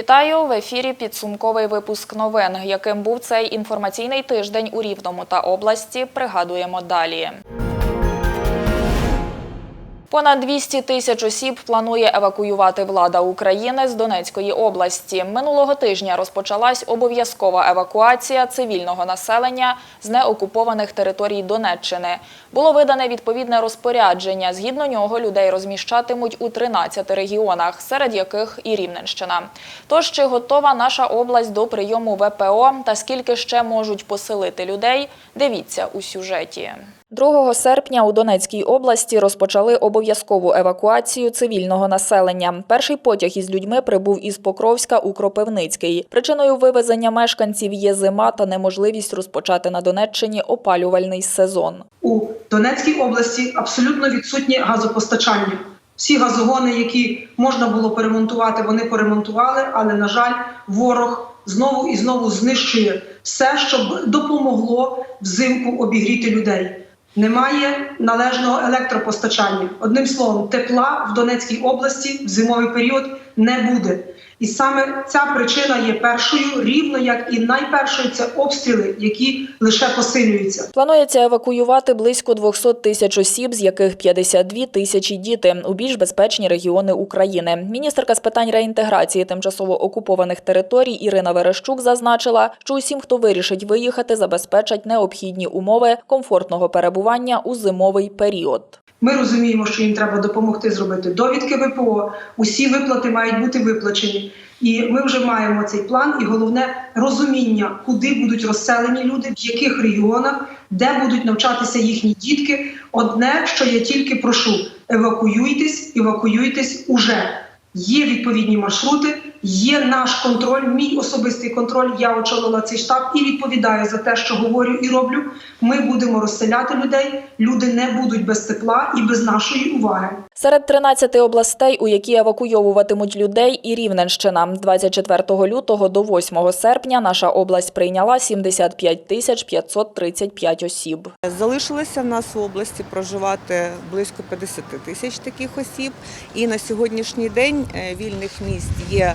Вітаю в ефірі. Підсумковий випуск новин. Яким був цей інформаційний тиждень у Рівному та області, пригадуємо далі. Понад 200 тисяч осіб планує евакуювати влада України з Донецької області. Минулого тижня розпочалась обов'язкова евакуація цивільного населення з неокупованих територій Донеччини. Було видане відповідне розпорядження. Згідно нього людей розміщатимуть у 13 регіонах, серед яких і Рівненщина. Тож чи готова наша область до прийому ВПО та скільки ще можуть поселити людей? Дивіться у сюжеті. 2 серпня у Донецькій області розпочали обов'язкову евакуацію цивільного населення. Перший потяг із людьми прибув із Покровська у Кропивницький. Причиною вивезення мешканців є зима та неможливість розпочати на Донеччині опалювальний сезон. У Донецькій області абсолютно відсутнє газопостачання. Всі газогони, які можна було перемонтувати, вони поремонтували, але на жаль, ворог знову і знову знищує все, щоб допомогло взимку обігріти людей. Немає належного електропостачання. Одним словом, тепла в Донецькій області в зимовий період не буде. І саме ця причина є першою, рівно як і найпершою це обстріли, які лише посилюються. Планується евакуювати близько 200 тисяч осіб, з яких 52 тисячі діти у більш безпечні регіони України. Міністерка з питань реінтеграції тимчасово окупованих територій Ірина Верещук зазначила, що усім, хто вирішить виїхати, забезпечать необхідні умови комфортного перебування у зимовий період. Ми розуміємо, що їм треба допомогти зробити довідки ВПО. Усі виплати мають бути виплачені. І ми вже маємо цей план, і головне розуміння, куди будуть розселені люди, в яких регіонах, де будуть навчатися їхні дітки. Одне, що я тільки прошу: евакуюйтесь, евакуюйтесь уже. Є відповідні маршрути, є наш контроль, мій особистий контроль. Я очолила цей штаб і відповідаю за те, що говорю і роблю. Ми будемо розселяти людей. Люди не будуть без тепла і без нашої уваги. Серед 13 областей, у які евакуйовуватимуть людей, і Рівненщина. 24 лютого до 8 серпня наша область прийняла 75 тисяч 535 осіб. Залишилося в нас в області проживати близько 50 тисяч таких осіб. І на сьогоднішній день е, вільних місць є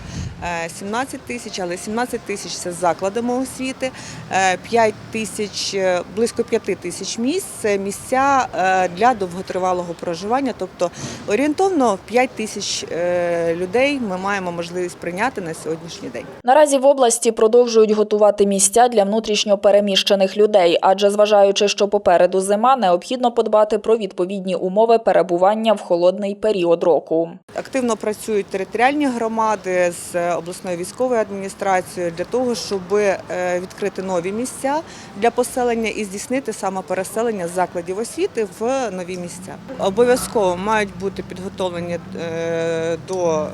17 тисяч, але 17 тисяч це з закладами освіти, е, 5 тисяч, е, близько 5 тисяч місць це місця е, для довготривалого проживання. Тобто орієнтовно 5 тисяч е, людей ми маємо можливість прийняти на сьогоднішній день. Наразі в області продовжують готувати місця для внутрішньо переміщених людей, адже зважаючи, що попереду зима, необхідно подбати про відповідні умови перебування в холодний період року. Активно працюють територіальні громади з обласною військовою адміністрацією для того, щоб е, відкрити нові місця для поселення і здійснити саме переселення закладів освіти в нові місця. Обов'язково мають бути підготовлені е, до е,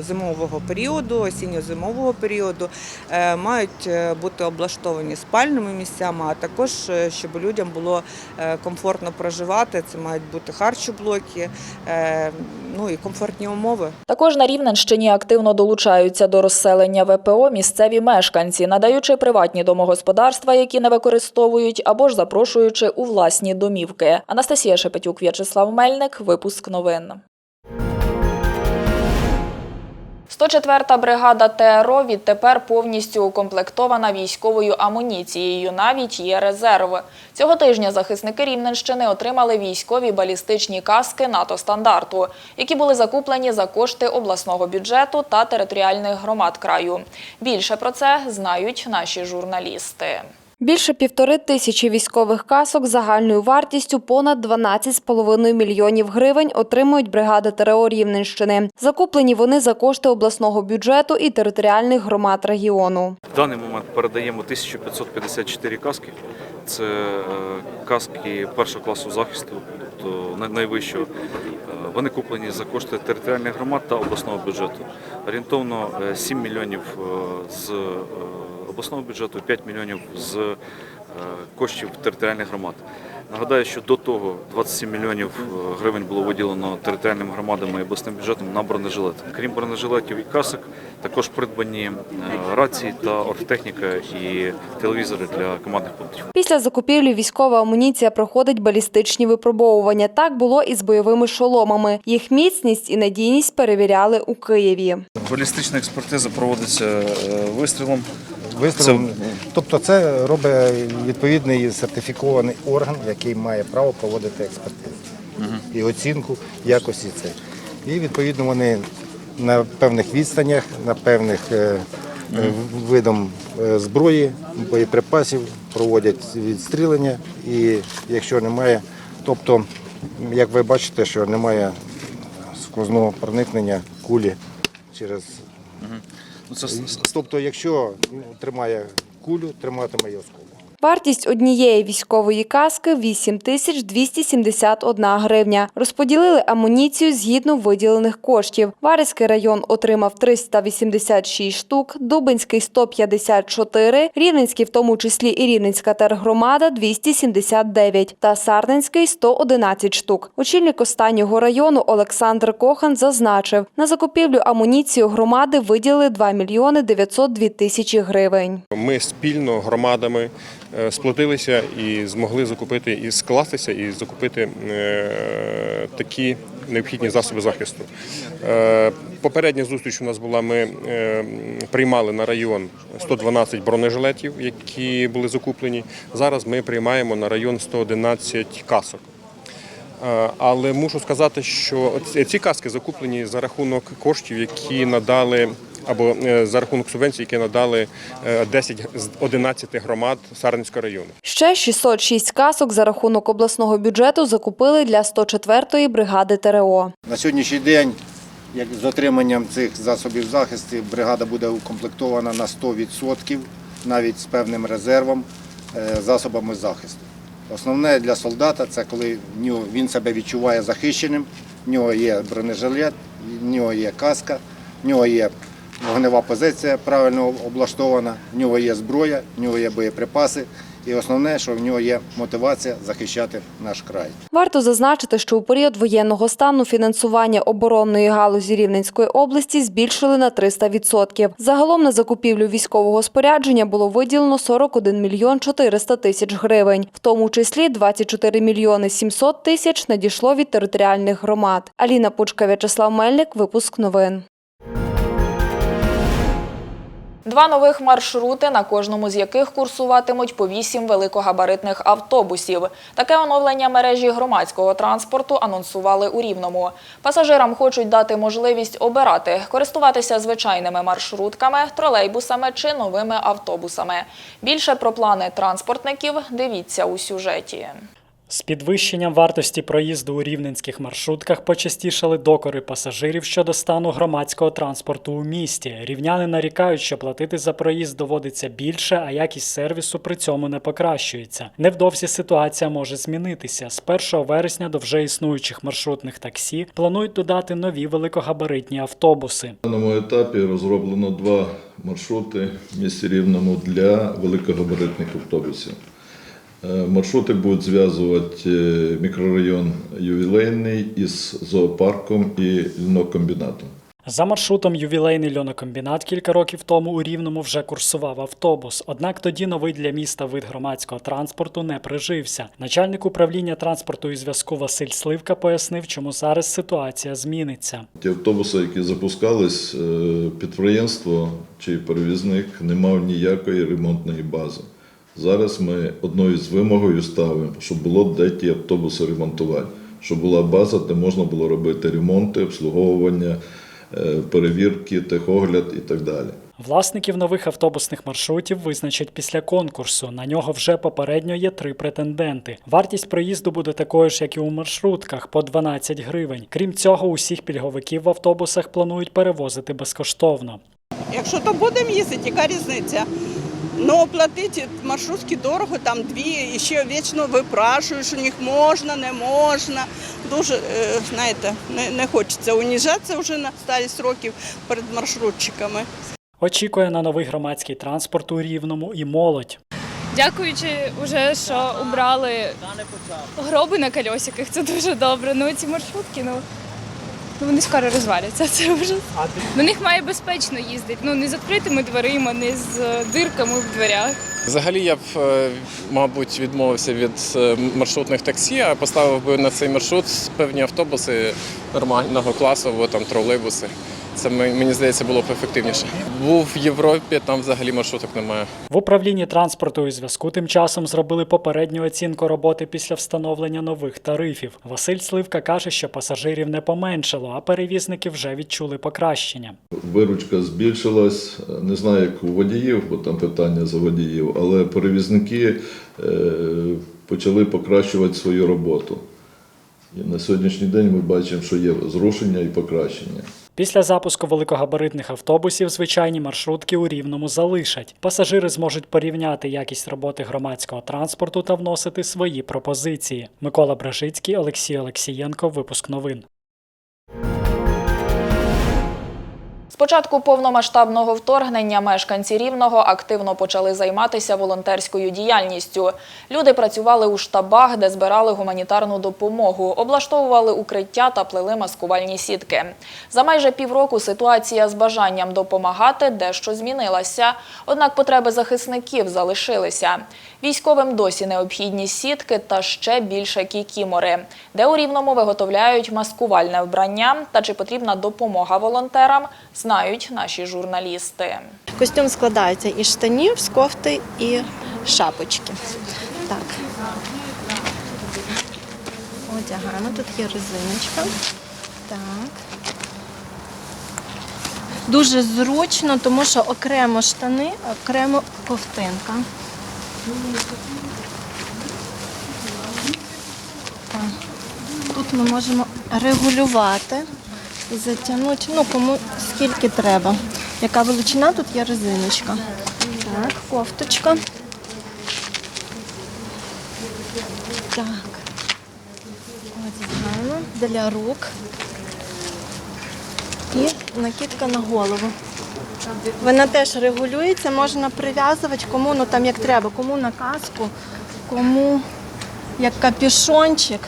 зимового періоду, осінньо-зимового періоду, Е, мають е, бути облаштовані спальними місцями, а також е, щоб людям було е, комфортно проживати. Це мають бути харчоблоки, е, ну і комфортні умови. Також на Рівненщині активно долучаються до розселення ВПО місцеві мешканці, надаючи приватні домогосподарства, які не використовують, або ж запрошуючи у власні домівки. Анастасія Шепетюк, В'ячеслав Мельник. Випуск новин. 104-та бригада ТРО відтепер повністю укомплектована військовою амуніцією. Навіть є резерв. Цього тижня захисники Рівненщини отримали військові балістичні каски НАТО стандарту, які були закуплені за кошти обласного бюджету та територіальних громад краю. Більше про це знають наші журналісти. Більше півтори тисячі військових касок загальною вартістю понад 12,5 мільйонів гривень отримують бригади ТРО Рівненщини. Закуплені вони за кошти обласного бюджету і територіальних громад регіону. В даний момент передаємо 1554 каски. Це е, каски першого класу захисту, тобто найвищого. Е, Вони куплені за кошти територіальних громад та обласного бюджету. Орієнтовно е, 7 мільйонів е, з е, обласного бюджету, 5 мільйонів з коштів територіальних громад. Нагадаю, що до того 27 мільйонів е, гривень було виділено територіальним громадам і обласним бюджетом на бронежилети. Крім бронежилетів і касок, також придбані е, рації та оргтехніка і телевізори для командних пунктів. Після закупівлі військова амуніція проходить балістичні випробовування. Так було і з бойовими шоломами. Їх міцність і надійність перевіряли у Києві. Балістична експертиза проводиться е, вистрілом. Вистрілом. Тобто це робить відповідний сертифікований орган, який має право проводити експертизу і оцінку якості це. І відповідно вони на певних відстанях, на певних е, е, видом е, зброї, боєприпасів проводять відстрілення. І якщо немає, тобто, як ви бачите, що немає сквозного проникнення кулі через це с- Тобто, якщо ну, тримає кулю, триматиме осколок. Вартість однієї військової каски – 8 тисяч 271 гривня. Розподілили амуніцію згідно виділених коштів. Вариський район отримав 386 штук, Дубинський – 154, Рівненський, в тому числі і Рівненська тергромада – 279 та Сарненський – 111 штук. Очільник останнього району Олександр Кохан зазначив, на закупівлю амуніції громади виділили 2 мільйони 902 тисячі гривень. Ми спільно громадами сплотилися і змогли закупити і скластися, і закупити е, такі необхідні засоби захисту. Е, Попередня зустріч у нас була. Ми е, приймали на район 112 бронежилетів, які були закуплені. Зараз ми приймаємо на район 111 касок. Е, Але мушу сказати, що ці каски закуплені за рахунок коштів, які надали або е, за рахунок субвенцій, які надали е, 10 з 11 громад Сарненського району. Ще 606 касок за рахунок обласного бюджету закупили для 104-ї бригади ТРО. На сьогоднішній день, як з отриманням цих засобів захисту, бригада буде укомплектована на 100%, навіть з певним резервом е, засобами захисту. Основне для солдата це коли він себе відчуває захищеним, в нього є бронежилет, в нього є каска, в нього є вогнева позиція правильно облаштована, в нього є зброя, в нього є боєприпаси. І основне, що в нього є мотивація захищати наш край. Варто зазначити, що у період воєнного стану фінансування оборонної галузі Рівненської області збільшили на 300%. Загалом на закупівлю військового спорядження було виділено 41 мільйон 400 тисяч гривень, в тому числі 24 мільйони 700 тисяч надійшло від територіальних громад. Аліна Пучка, В'ячеслав Мельник, випуск новин. Два нових маршрути, на кожному з яких курсуватимуть по вісім великогабаритних автобусів. Таке оновлення мережі громадського транспорту анонсували у Рівному. Пасажирам хочуть дати можливість обирати, користуватися звичайними маршрутками, тролейбусами чи новими автобусами. Більше про плани транспортників дивіться у сюжеті. З підвищенням вартості проїзду у рівненських маршрутках почастішали докори пасажирів щодо стану громадського транспорту у місті. Рівняни нарікають, що платити за проїзд доводиться більше, а якість сервісу при цьому не покращується. Невдовзі ситуація може змінитися. З 1 вересня до вже існуючих маршрутних таксі планують додати нові великогабаритні автобуси. На даному етапі розроблено два маршрути в місті Рівному для великогабаритних автобусів. Е, Маршрути будуть зв'язувати е, мікрорайон Ювілейний із зоопарком і льнокомбінатом. За маршрутом ювілейний льонокомбінат кілька років тому у Рівному вже курсував автобус. Однак тоді новий для міста вид громадського транспорту не прижився. Начальник управління транспорту і зв'язку Василь Сливка пояснив, чому зараз ситуація зміниться. Ті автобуси, які запускались, е, підприємство чи перевізник не мав ніякої ремонтної бази. Зараз ми одною з вимогою ставимо, щоб було де ті автобуси ремонтувати, щоб була база, де можна було робити ремонти, обслуговування, е, перевірки, техогляд і так далі. Власників нових автобусних маршрутів визначать після конкурсу. На нього вже попередньо є три претенденти. Вартість проїзду буде такою ж, як і у маршрутках, по 12 гривень. Крім цього, усіх пільговиків в автобусах планують перевозити безкоштовно. Якщо то будемо їздити, яка різниця? Ну, платити маршрутки дорого, там дві, і ще вічно випрашуєш, у них можна, не можна. Дуже, е, знаєте, не, не хочеться уніжатися вже на старість років перед маршрутчиками. Очікує на новий громадський транспорт у Рівному і молодь. Дякуючи вже, що убрали гроби на кольосиках, це дуже добре. Ну ці маршрутки, ну, ну вони скоро розваляться. Це вже на них має безпечно їздити. Ну не з відкритими дверима, не з е, дирками в дверях. Взагалі я б, е, мабуть, відмовився від е, маршрутних таксі, а поставив би на цей маршрут певні автобуси нормального класу, або там тролейбуси. Це мені здається було б ефективніше. Був в Європі, там взагалі маршруток немає. В управлінні транспорту і зв'язку тим часом зробили попередню оцінку роботи після встановлення нових тарифів. Василь Сливка каже, що пасажирів не поменшало, а перевізники вже відчули покращення. Виручка збільшилась. Не знаю, як у водіїв, бо там питання за водіїв, але перевізники е, почали покращувати свою роботу. І на сьогоднішній день ми бачимо, що є зрушення і покращення. Після запуску великогабаритних автобусів звичайні маршрутки у Рівному залишать. Пасажири зможуть порівняти якість роботи громадського транспорту та вносити свої пропозиції. Микола Бражицький, Олексій Олексієнко. Випуск новин. З початку повномасштабного вторгнення мешканці Рівного активно почали займатися волонтерською діяльністю. Люди працювали у штабах, де збирали гуманітарну допомогу, облаштовували укриття та плели маскувальні сітки. За майже півроку ситуація з бажанням допомагати дещо змінилася, однак потреби захисників залишилися. Військовим досі необхідні сітки та ще більше кікімори, де у Рівному виготовляють маскувальне вбрання та чи потрібна допомога волонтерам, знають наші журналісти. Костюм складається із штанів, з кофти і шапочки. Так. Одягаємо. Тут є резиночка. Так. Дуже зручно, тому що окремо штани, окремо ковтинка. Тут ми можемо регулювати і затягнути, ну кому скільки треба. Яка величина, тут є резиночка. Так, кофточка. Так. Одягаємо для рук. І накидка на голову. Вона теж регулюється, можна прив'язувати кому ну там як треба, кому на каску, кому як капюшончик.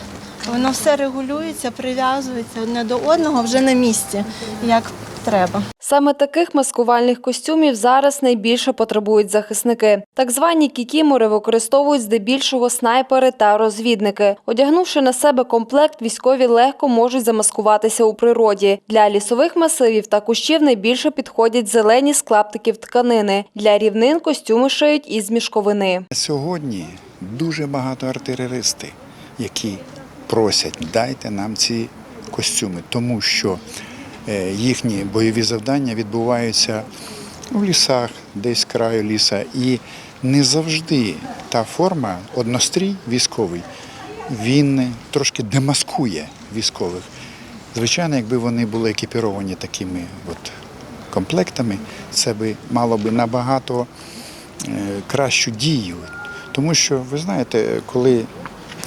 Воно все регулюється, прив'язується одне до одного вже на місці, як треба. Саме таких маскувальних костюмів зараз найбільше потребують захисники. Так звані кікімори використовують здебільшого снайпери та розвідники. Одягнувши на себе комплект, військові легко можуть замаскуватися у природі. Для лісових масивів та кущів найбільше підходять зелені з клаптиків тканини. Для рівнин костюми шиють із мішковини. Сьогодні дуже багато артилеристи, які просять дайте нам ці костюми, тому що їхні бойові завдання відбуваються у лісах, десь краю ліса, і не завжди та форма, однострій військовий, він трошки демаскує військових. Звичайно, якби вони були екіпіровані такими от комплектами, це би мало би набагато е, кращу дію. Тому що, ви знаєте, коли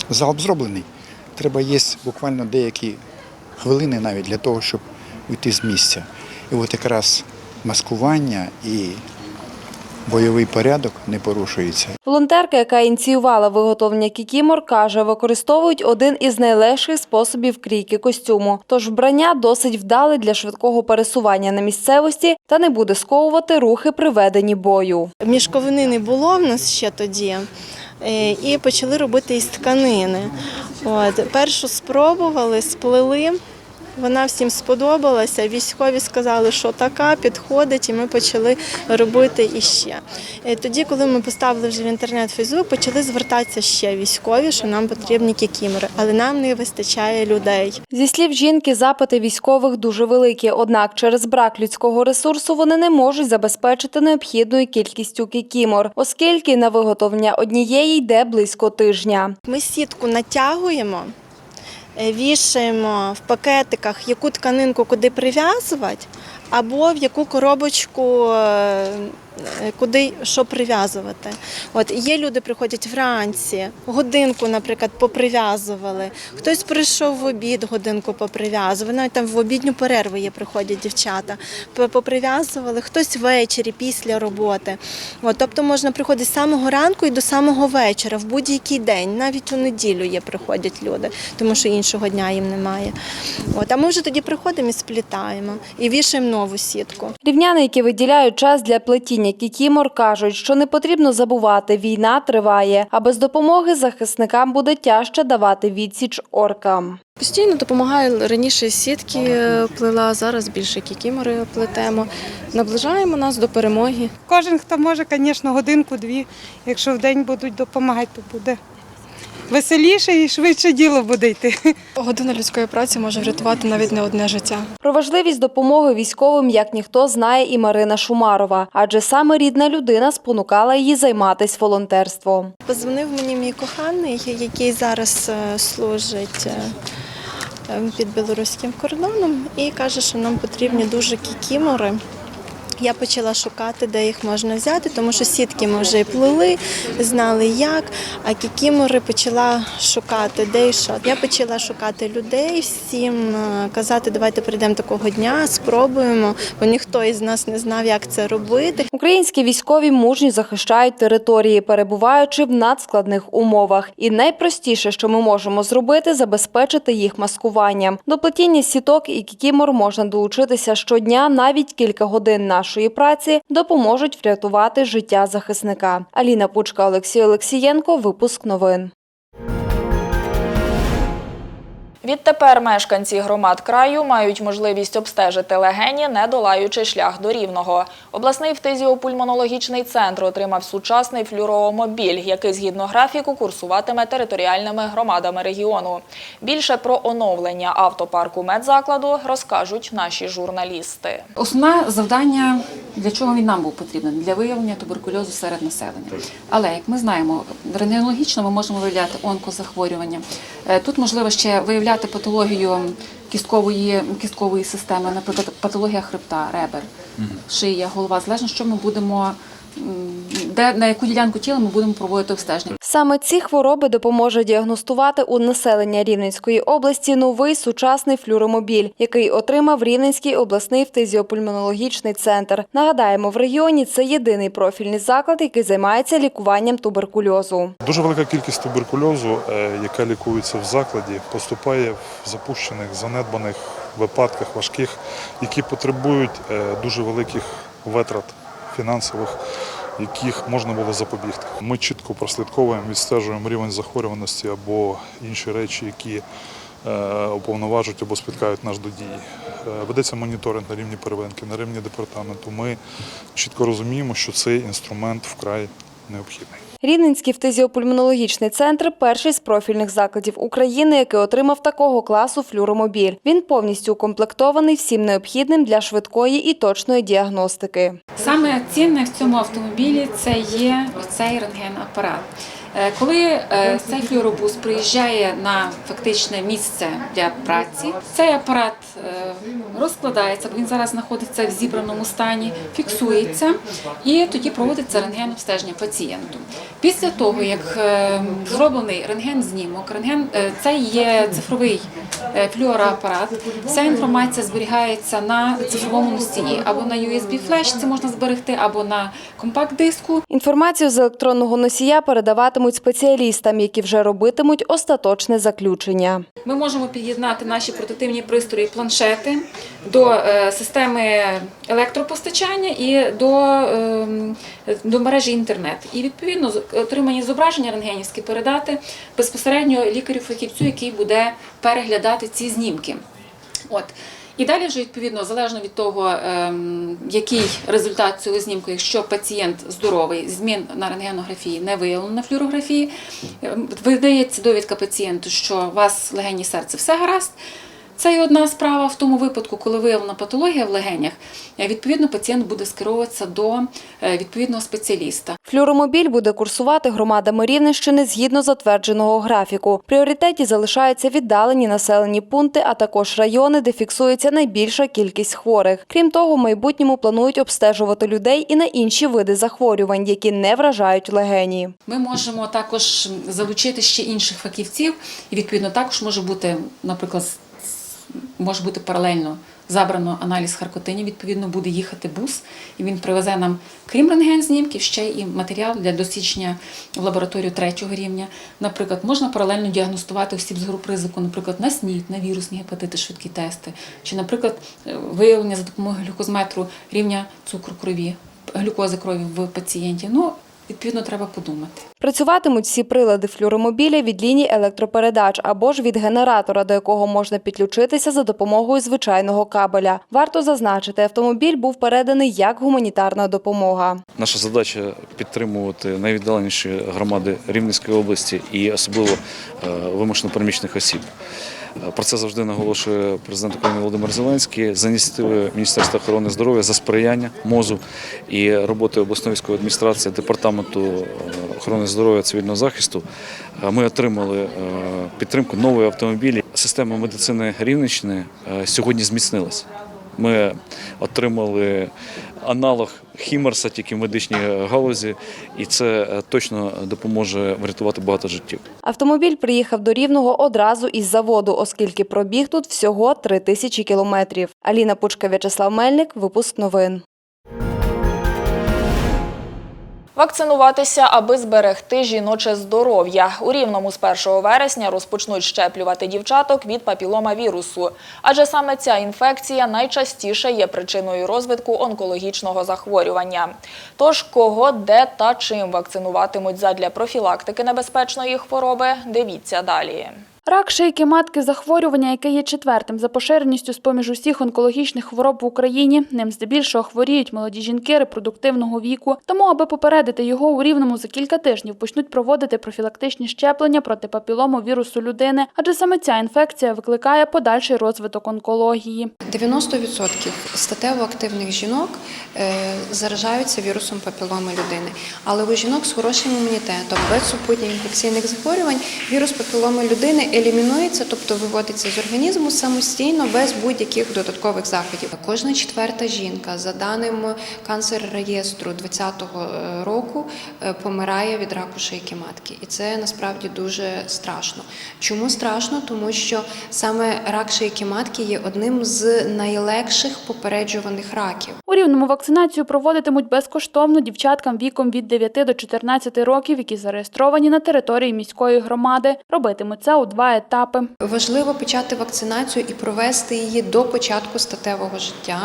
залп зроблений, треба є буквально деякі хвилини навіть для того, щоб уйти з місця. І от якраз маскування і бойовий порядок не порушується. Волонтерка, яка ініціювала виготовлення кікімор, каже, використовують один із найлегших способів крійки костюму. Тож вбрання досить вдале для швидкого пересування на місцевості та не буде сковувати рухи при веденні бою. Мішковини не було в нас ще тоді. е, І почали робити із тканини. От, першу спробували, сплели. Вона всім сподобалася. Військові сказали, що така підходить, і ми почали робити іще. Е, Тоді, коли ми поставили вже в інтернет Фейсбук, почали звертатися ще військові, що нам потрібні кікімери, але нам не вистачає людей. Зі слів жінки, запити військових дуже великі, однак через брак людського ресурсу вони не можуть забезпечити необхідною кількістю кікімор, оскільки на виготовлення однієї йде близько тижня. Ми сітку натягуємо, вішаємо в пакетиках, яку тканинку куди прив'язувати, або в яку коробочку е, е, куди що прив'язувати. От є люди, приходять вранці, годинку, наприклад, поприв'язували. Хтось прийшов в обід, годинку поприв'язували. Навіть там в обідню перерву є, приходять дівчата. Поприв'язували, хтось ввечері після роботи. От, тобто можна приходити з самого ранку і до самого вечора, в будь-який день, навіть у неділю є приходять люди, тому що іншого дня їм немає. От, а ми вже тоді приходимо і сплітаємо і вішаємо нову сітку. Рівняни, які виділяють час для плетіння кікімор, кажуть, що не потрібно забувати, війна триває, а без допомоги захисникам буде тяжче давати відсіч оркам. Постійно допомагаю раніше сітки е, плела, зараз більше кікімори плетемо. Наближаємо нас до перемоги. Кожен, хто може, звісно, годинку-дві. Якщо в день будуть допомагати, то буде веселіше і швидше діло буде йти. Година людської праці може врятувати навіть не одне життя. Про важливість допомоги військовим як ніхто знає і Марина Шумарова, адже саме рідна людина спонукала її займатися волонтерством. Позвонив мені мій коханий, який зараз е, служить е, е, під білоруським кордоном, і каже, що нам потрібні дуже кікімори. Я почала шукати, де їх можна взяти, тому що сітки ми вже і плели, знали як, а кікімори почала шукати, де і що. Я почала шукати людей, всім е, казати, давайте прийдемо такого дня, спробуємо, бо ніхто із нас не знав, як це робити. Українські військові мужньо захищають території, перебуваючи в надскладних умовах. І найпростіше, що ми можемо зробити, забезпечити їх маскуванням. До плетіння сіток і кікімор можна долучитися щодня, навіть кілька годин нашої праці допоможуть врятувати життя захисника. Аліна Пучка, Олексій Олексієнко. Випуск новин. Відтепер мешканці громад краю мають можливість обстежити легені, не долаючи шлях до рівного. Обласний фтизіопульмонологічний центр отримав сучасний флюроомобіль, який згідно графіку курсуватиме територіальними громадами регіону. Більше про оновлення автопарку медзакладу розкажуть наші журналісти. Основне завдання, для чого він нам був потрібен? Для виявлення туберкульозу серед населення. Але як ми знаємо, рентгенологічно ми можемо виявляти онкозахворювання. Е, Тут можливо ще виявляти патологію кісткової, кісткової системи, наприклад, патологія хребта, ребер, шия, голова, залежно, що ми будемо, де на яку ділянку тіла ми будемо проводити обстеження. Саме ці хвороби допоможе діагностувати у населення Рівненської області новий сучасний флюромобіль, який отримав Рівненський обласний фтизіопульмонологічний центр. Нагадаємо, в регіоні це єдиний профільний заклад, який займається лікуванням туберкульозу. Дуже велика кількість туберкульозу, е, яка лікується в закладі, поступає в запущених, занедбаних випадках важких, які потребують е, дуже великих витрат фінансових, яких можна було запобігти. Ми чітко прослідковуємо, відстежуємо рівень захворюваності або інші речі, які е, уповноважують або спіткають нас до дії. Е, Ведеться моніторинг на рівні первинки, на рівні департаменту. Ми чітко розуміємо, що цей інструмент вкрай необхідний. Рівненський фтизіопульмонологічний центр перший з профільних закладів України, який отримав такого класу флюромобіль. Він повністю укомплектований всім необхідним для швидкої і точної діагностики. Саме цінне в цьому автомобілі це є цей рентген-апарат. Е, Коли е, цей флюоробус приїжджає на фактичне місце для праці, цей апарат е, розкладається, бо він зараз знаходиться в зібраному стані, фіксується і тоді проводиться рентген-обстеження пацієнту. Після того, як е, зроблений рентген-знімок, рентген е, це є цифровий е, флюороапарат, вся інформація зберігається на цифровому носії або на USB-флешці можна зберегти, або на компакт-диску. Інформацію з електронного носія передаватимуть спеціалістам, які вже робитимуть остаточне заключення. Ми можемо під'єднати наші портативні пристрої, планшети до е, системи електропостачання і до, ем, до мережі інтернет. І відповідно отримані зображення рентгенівські передати безпосередньо лікарю-фахівцю, який буде переглядати ці знімки. От. І далі вже відповідно залежно від того, ем, який результат цього знімку, якщо пацієнт здоровий, змін на рентгенографії не виявлено на флюорографії, ем, видається довідка пацієнту, що у вас легені серце все гаразд. Це і одна справа в тому випадку, коли виявлена патологія в легенях, е, відповідно пацієнт буде скеровуватися до е, відповідного спеціаліста. Флюромобіль буде курсувати громадами Рівненщини згідно затвердженого графіку. В пріоритеті залишаються віддалені населені пункти, а також райони, де фіксується найбільша кількість хворих. Крім того, в майбутньому планують обстежувати людей і на інші види захворювань, які не вражають легені. Ми можемо також залучити ще інших фахівців, і відповідно також може бути, наприклад, може бути паралельно забрано аналіз харкотинів. Відповідно, буде їхати бус, і він привезе нам, крім рентген-знімків, ще і матеріал для дослідження в лабораторію третього рівня. Наприклад, можна паралельно діагностувати осіб з груп ризику, наприклад, на СНІД, на вірусні гепатити, швидкі тести, чи, наприклад, е, виявлення за допомогою глюкозметру рівня цукру крові, глюкози крові в пацієнті. Ну, відповідно, треба подумати. Працюватимуть всі прилади флюромобіля від ліній електропередач або ж від генератора, до якого можна підключитися за допомогою звичайного кабеля. Варто зазначити, автомобіль був переданий як гуманітарна допомога. Наша задача підтримувати найвіддаленіші громади Рівненської області і особливо е, вимушено переміщених осіб. Е, Про це завжди наголошує президент України Володимир Зеленський за ініціативи Міністерства охорони здоров'я за сприяння МОЗу і роботи обласної військової адміністрації департаменту е, охорони здоров'я цивільного захисту. е, Ми отримали е, підтримку нової автомобілі. Система медицини Рівненщини е, сьогодні зміцнилася. Ми отримали аналог Хімерса тільки в медичній галузі, і це точно допоможе врятувати багато життів. Автомобіль приїхав до Рівного одразу із заводу, оскільки пробіг тут всього три тисячі кілометрів. Аліна Пучка, В'ячеслав Мельник, випуск новин. Вакцинуватися, аби зберегти жіноче здоров'я. У Рівному з 1 вересня розпочнуть щеплювати дівчаток від папіломавірусу. Адже саме ця інфекція найчастіше є причиною розвитку онкологічного захворювання. Тож кого, де та чим вакцинуватимуть задля профілактики небезпечної хвороби, дивіться далі. Рак шийки матки захворювання, яке є четвертим за поширеністю з-поміж усіх онкологічних хвороб в Україні. Ним здебільшого хворіють молоді жінки репродуктивного віку. Тому, аби попередити його у рівному за кілька тижнів почнуть проводити профілактичні щеплення проти папілому вірусу людини, адже саме ця інфекція викликає подальший розвиток онкології. 90% статево активних жінок е, заражаються вірусом папіломи людини. Але у жінок з хорошим імунітетом, без супутніх інфекційних захворювань, вірус папіломи людини елімінується, тобто виводиться з організму самостійно, без будь-яких додаткових заходів. Кожна четверта жінка, за даними канцер реєстру 2020 року, е, помирає від раку шийки матки. І це насправді дуже страшно. Чому страшно? Тому що саме рак шийки матки є одним з найлегших попереджуваних раків. У рівному вакцинацію проводитимуть безкоштовно дівчаткам віком від 9 до 14 років, які зареєстровані на території міської громади. Робитимуть це у два етапи. Важливо почати вакцинацію і провести її до початку статевого життя,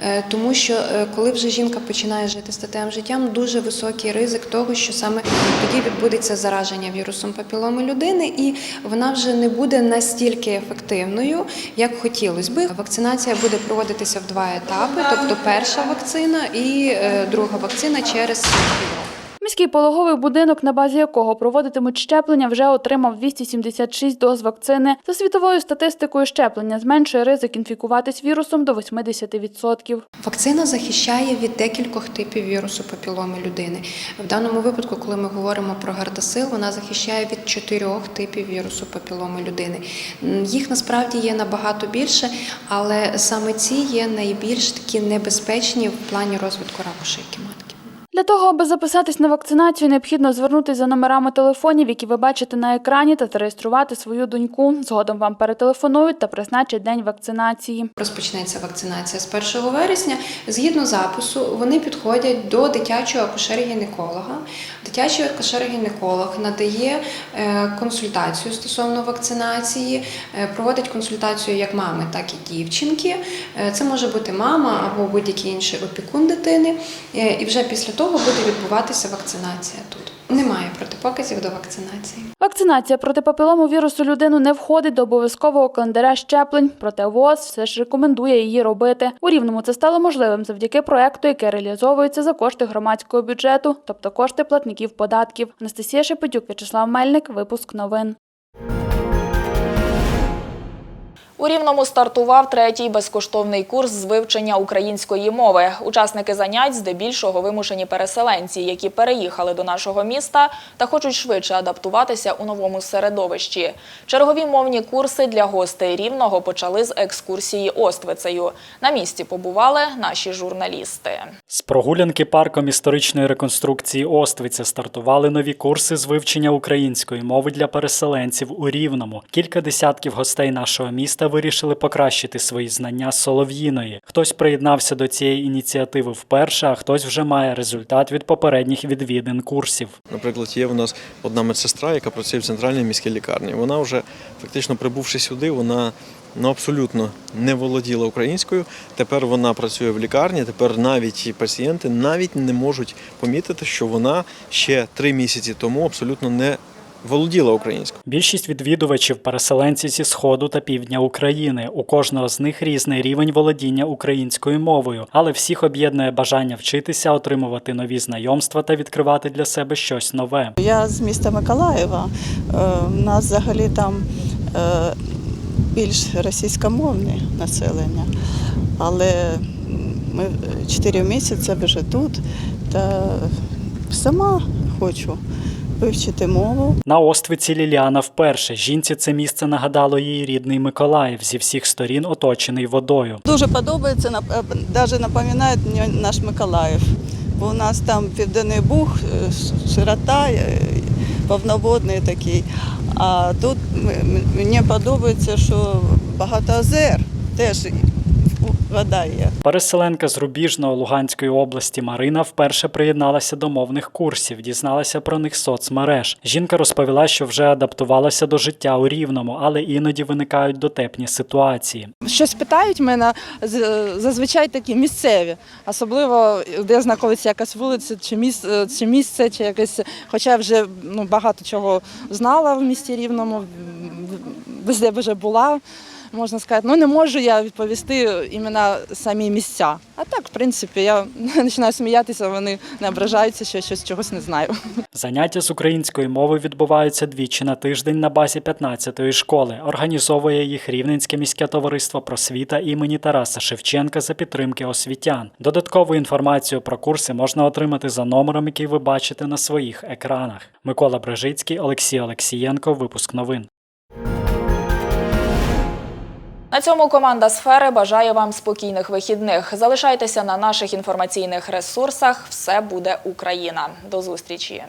е, тому що е, коли вже жінка починає жити статевим життям, дуже високий ризик того, що саме тоді відбудеться зараження вірусом папіломи людини, і вона вже не буде настільки ефективною, як хотілося би. Вакцинація буде проводитися в два етапи, тобто перша вакцина і е, друга вакцина через півроку. Міський пологовий будинок, на базі якого проводитимуть щеплення, вже отримав 276 доз вакцини. За світовою статистикою, щеплення зменшує ризик інфікуватись вірусом до 80%. Вакцина захищає від декількох типів вірусу папіломи людини. В даному випадку, коли ми говоримо про гардасил, вона захищає від чотирьох типів вірусу папіломи людини. Їх насправді є набагато більше, але саме ці є найбільш такі небезпечні в плані розвитку раку шийки матки. Для того, аби записатись на вакцинацію, необхідно звернутися за номерами телефонів, які ви бачите на екрані, та зареєструвати свою доньку. Згодом вам перетелефонують та призначать день вакцинації. Розпочнеться вакцинація з 1 вересня. Згідно запису, вони підходять до дитячого акушер-гінеколога. Дитячий акушер-гінеколог надає е, консультацію стосовно вакцинації, е, проводить консультацію як мами, так і дівчинки. Е, Це може бути мама або будь-який інший опікун дитини. І вже після того буде відбуватися вакцинація тут. Немає протипоказів до вакцинації. Вакцинація проти папілому вірусу людину не входить до обов'язкового календаря щеплень, проте ВОЗ все ж рекомендує її робити. У Рівному це стало можливим завдяки проекту, який реалізовується за кошти громадського бюджету, тобто кошти платників податків. Анастасія Шепетюк, В'ячеслав Мельник, випуск новин. У Рівному стартував третій безкоштовний курс з вивчення української мови. Учасники занять здебільшого вимушені переселенці, які переїхали до нашого міста та хочуть швидше адаптуватися у новому середовищі. Чергові мовні курси для гостей Рівного почали з екскурсії Оствицею. На місці побували наші журналісти. З прогулянки парком історичної реконструкції Оствиця стартували нові курси з вивчення української мови для переселенців у Рівному. Кілька десятків гостей нашого міста вирішили покращити свої знання солов'їної. Хтось приєднався до цієї ініціативи вперше, а хтось вже має результат від попередніх відвідин курсів. Наприклад, є в нас одна медсестра, яка працює в центральній міській лікарні. Вона вже фактично прибувши сюди, вона ну абсолютно не володіла українською. Тепер вона працює в лікарні. Тепер навіть пацієнти навіть не можуть помітити, що вона ще три місяці тому абсолютно не володіла українською. Більшість відвідувачів переселенці зі сходу та півдня України. У кожного з них різний рівень володіння українською мовою, але всіх об'єднує бажання вчитися, отримувати нові знайомства та відкривати для себе щось нове. Я з міста Миколаєва. Е, У нас взагалі там е, більш російськомовне населення. Але ми 4 місяці вже тут та сама хочу вивчити мову. На Оствиці Ліліана вперше. Жінці це місце нагадало їй рідний Миколаїв зі всіх сторін оточений водою. Дуже подобається, навіть напоминає мені наш Миколаїв. Бо у нас там Південний Буг, е, широта, е, повноводний такий. А тут мені подобається, що багато озер, теж вода є. Переселенка з Рубіжного Луганської області Марина вперше приєдналася до мовних курсів, дізналася про них з соцмереж. Жінка розповіла, що вже адаптувалася до життя у Рівному, але іноді виникають дотепні ситуації. Щось питають мене з- зазвичай такі місцеві, особливо де знаходиться якась вулиця, чи місце, чи місце, чи якесь. Хоча я вже ну, багато чого знала в місті Рівному, везде вже була. Можна сказати, ну не можу я відповісти іменно самі місця. А так, в принципі, я починаю сміятися, вони не ображаються, що я щось чогось не знаю. Заняття з української мови відбуваються двічі на тиждень на базі 15-ї школи. Організовує їх Рівненське міське товариство просвіта імені Тараса Шевченка за підтримки освітян. Додаткову інформацію про курси можна отримати за номером, який ви бачите на своїх екранах. Микола Брежицький, Олексій Олексієнко. Випуск новин. На цьому команда сфери бажає вам спокійних вихідних. Залишайтеся на наших інформаційних ресурсах. Все буде Україна. До зустрічі.